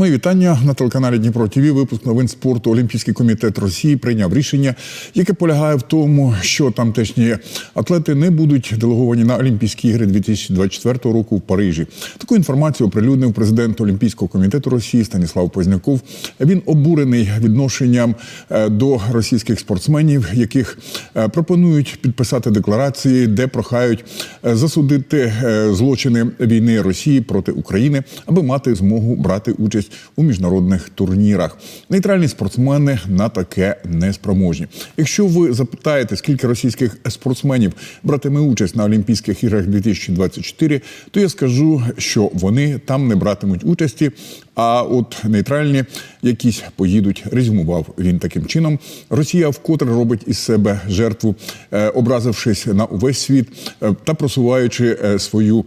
Мої вітання на телеканалі Дніпро ТВ. Випуск новин спорту. Олімпійський комітет Росії прийняв рішення, яке полягає в тому, що тамтешні атлети не будуть делеговані на Олімпійські ігри 2024 року в Парижі. Таку інформацію оприлюднив президент Олімпійського комітету Росії Станіслав Позняков. Він обурений відношенням е, до російських спортсменів, яких е, пропонують підписати декларації, де прохають е, засудити злочини війни Росії проти України, аби мати змогу брати участь у міжнародних турнірах. Нейтральні спортсмени на таке не спроможні. Якщо ви запитаєте, скільки російських спортсменів братиме участь на Олімпійських іграх 2024, то я скажу, що вони там не братимуть участі. А от нейтральні якісь поїдуть. Резюмував він таким чином. Росія вкотре робить із себе жертву, е, образившись на увесь світ е, та просуваючи е, свою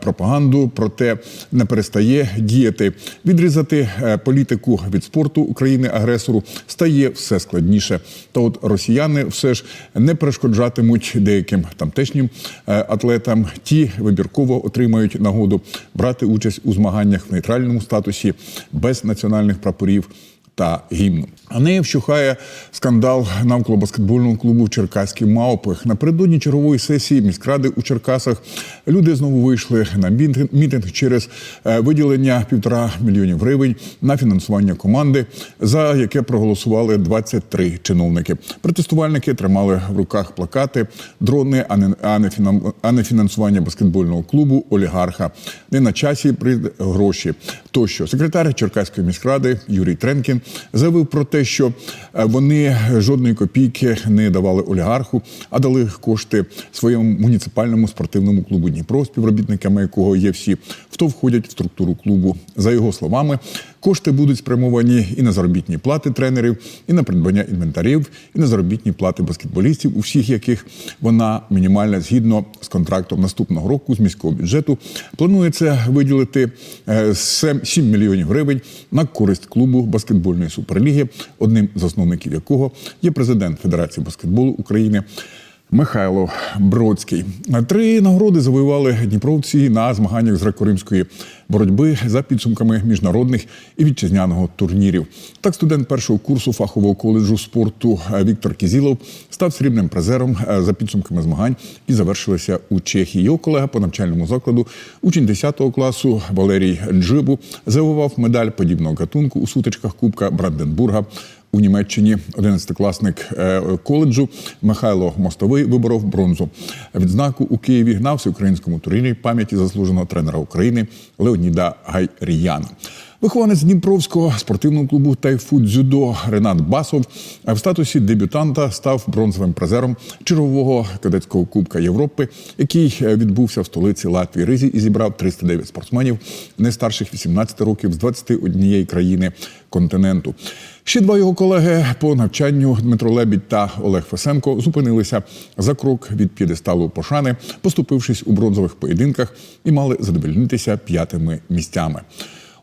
пропаганду, проте не перестає діяти. Відрізати політику від спорту України агресору стає все складніше. Та от росіяни все ж не перешкоджатимуть деяким тамтешнім атлетам. Ті вибірково отримають нагоду брати участь у змаганнях в нейтральному статусі без національних прапорів та гімну. А неї вщухає скандал навколо баскетбольного клубу Черкаські мавпи. Напередодні чергової сесії міськради у Черкасах люди знову вийшли на мітинг- через е, виділення півтора мільйонів гривень на фінансування команди, за яке проголосували 23 чиновники. Протестувальники тримали в руках плакати, дрони, а не фінансування баскетбольного клубу олігарха. Не на часі при гроші. Тощо секретар Черкаської міськради Юрій Тренкін заявив про те, що е, вони жодної копійки не давали олігарху, а дали кошти своєму муніципальному спортивному клубу Дніпро, співробітниками якого є всі, хто входять в структуру клубу. За його словами, кошти будуть спрямовані і на заробітні плати тренерів, і на придбання інвентарів, і на заробітні плати баскетболістів, у всіх яких вона мінімальна згідно з контрактом наступного року з міського бюджету. Планується виділити е, 7 мільйонів гривень на користь клубу баскетбольної суперліги, одним з засновників якого є президент Федерації баскетболу України. Михайло Бродський три нагороди завоювали дніпровці на змаганнях з греко-римської боротьби за підсумками міжнародних і вітчизняного турнірів. Так, студент першого курсу фахового коледжу спорту Віктор Кізілов став срібним призером е, за підсумками змагань, які завершилися у Чехії. Його колега по навчальному закладу, учень 10 класу Валерій Джибу, завоював медаль подібного гатунку у сутичках Кубка Бранденбурга. У Німеччині 11-класник е, коледжу Михайло Мостовий виборов бронзу. Відзнаку у Києві гнався українському турнірі пам'яті заслуженого тренера України Леоніда Гайріяна. Вихованець Дніпровського спортивного клубу Тайфу Дзюдо Ренат Басов в статусі дебютанта став бронзовим призером чергового кадетського кубка Європи, який е, відбувся в столиці Латвії Ризі і зібрав 309 спортсменів не старших 18 років з 21 країни континенту. Ще два його колеги по навчанню Дмитро Лебідь та Олег Фесенко зупинилися за крок від п'єдесталу пошани, поступившись у бронзових поєдинках і мали задовольнитися п'ятими місцями.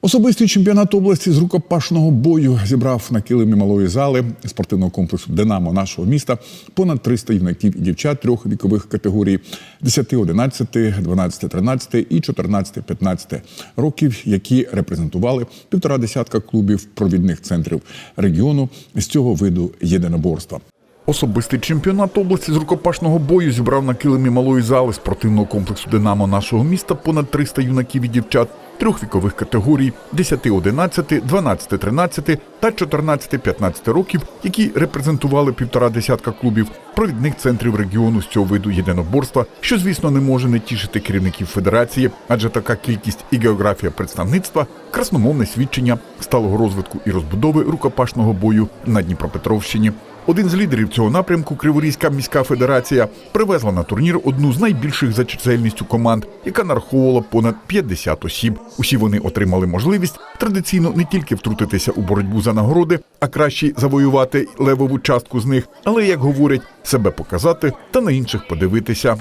Особистий чемпіонат області з рукопашного бою зібрав на килимі малої зали спортивного комплексу Динамо нашого міста понад 300 юнаків і дівчат трьох вікових категорій 10, 11, 12, 13 і 14, 15 років, які репрезентували півтора десятка клубів провідних центрів регіону з цього виду єдиноборства. Особистий чемпіонат області з рукопашного бою зібрав на килимі малої зали спортивного комплексу Динамо нашого міста понад 300 юнаків і дівчат трьох вікових категорій 10, 11, 12, 13 та 14, 15 років, які репрезентували півтора десятка клубів провідних центрів регіону з цього виду єдиноборства, що звісно не може не тішити керівників федерації, адже така кількість і географія представництва красномовне свідчення сталого розвитку і розбудови рукопашного бою на Дніпропетровщині. Один з лідерів цього напрямку Криворізька міська федерація привезла на турнір одну з найбільших за чисельністю команд, яка нараховувала понад 50 осіб. Усі вони отримали можливість традиційно не тільки втрутитися у боротьбу за нагороди, а краще завоювати левову частку з них, але як говорять, себе показати та на інших подивитися.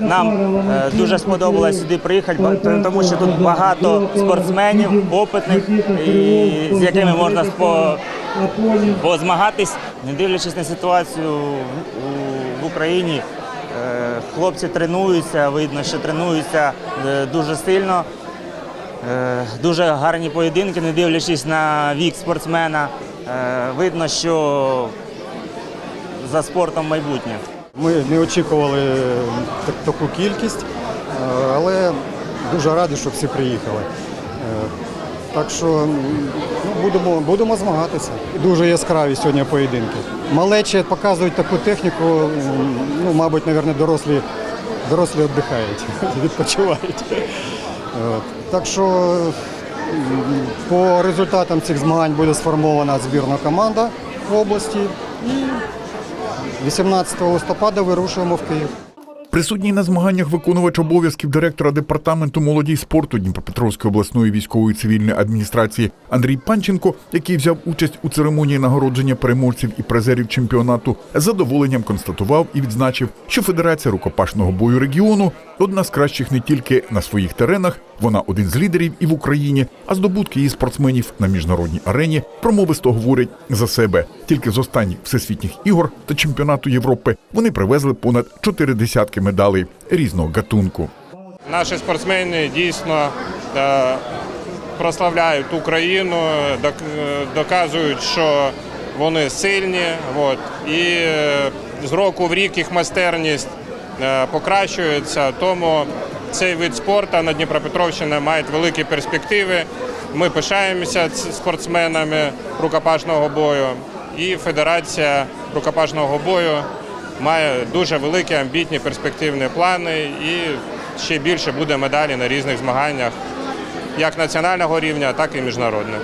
Нам е, дуже сподобалось сюди приїхати, тому що тут багато спортсменів, опитних, і з якими можна позмагатись, не дивлячись на ситуацію в, Україні. Е, Хлопці тренуються, видно, що тренуються е, дуже сильно. Дуже гарні поєдинки, не дивлячись на вік спортсмена. Видно, що за спортом майбутнє. Ми не очікували таку кількість, е, але дуже раді, що всі приїхали. Е, Так що ну, будемо, будемо змагатися. Дуже яскраві сьогодні поєдинки. Малечі показують таку техніку, ну, мабуть, мабуть, дорослі, дорослі віддихають, відпочивають. Так що по результатам цих змагань буде сформована збірна команда в області. І 18 листопада вирушуємо в Київ. Присутній на змаганнях виконувач обов'язків директора департаменту молоді спорту Дніпропетровської обласної військової цивільної адміністрації Андрій Панченко, який взяв участь у церемонії нагородження переможців і призерів чемпіонату, з задоволенням констатував і відзначив, що Федерація рукопашного бою регіону одна з кращих не тільки на своїх теренах, вона один з лідерів і в Україні, а здобутки її спортсменів на міжнародній арені промовисто говорять за себе. Тільки з останніх всесвітніх ігор та чемпіонату Європи вони привезли понад чотири десятки медалей різного гатунку. Наші спортсмени дійсно е, прославляють Україну, доказують, що вони сильні. От. І е, з року в рік їх майстерність е, покращується. Тому цей вид спорту на Дніпропетровщині має великі перспективи. Ми пишаємося спортсменами рукопашного бою. І Федерація рукопашного бою має дуже великі амбітні перспективні плани і ще більше буде медалі на різних змаганнях, як національного рівня, так і міжнародних.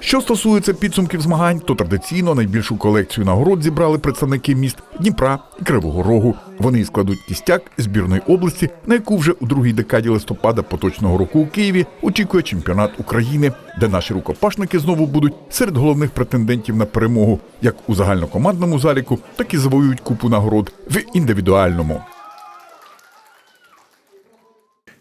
Що стосується підсумків змагань, то традиційно найбільшу колекцію нагород зібрали представники міст Дніпра і Кривого Рогу. Вони складуть кістяк збірної області, на яку вже у другій декаді листопада поточного року у Києві очікує чемпіонат України, де наші рукопашники знову будуть серед головних претендентів на перемогу, як у загальнокомандному заліку, так і завоюють купу нагород в індивідуальному.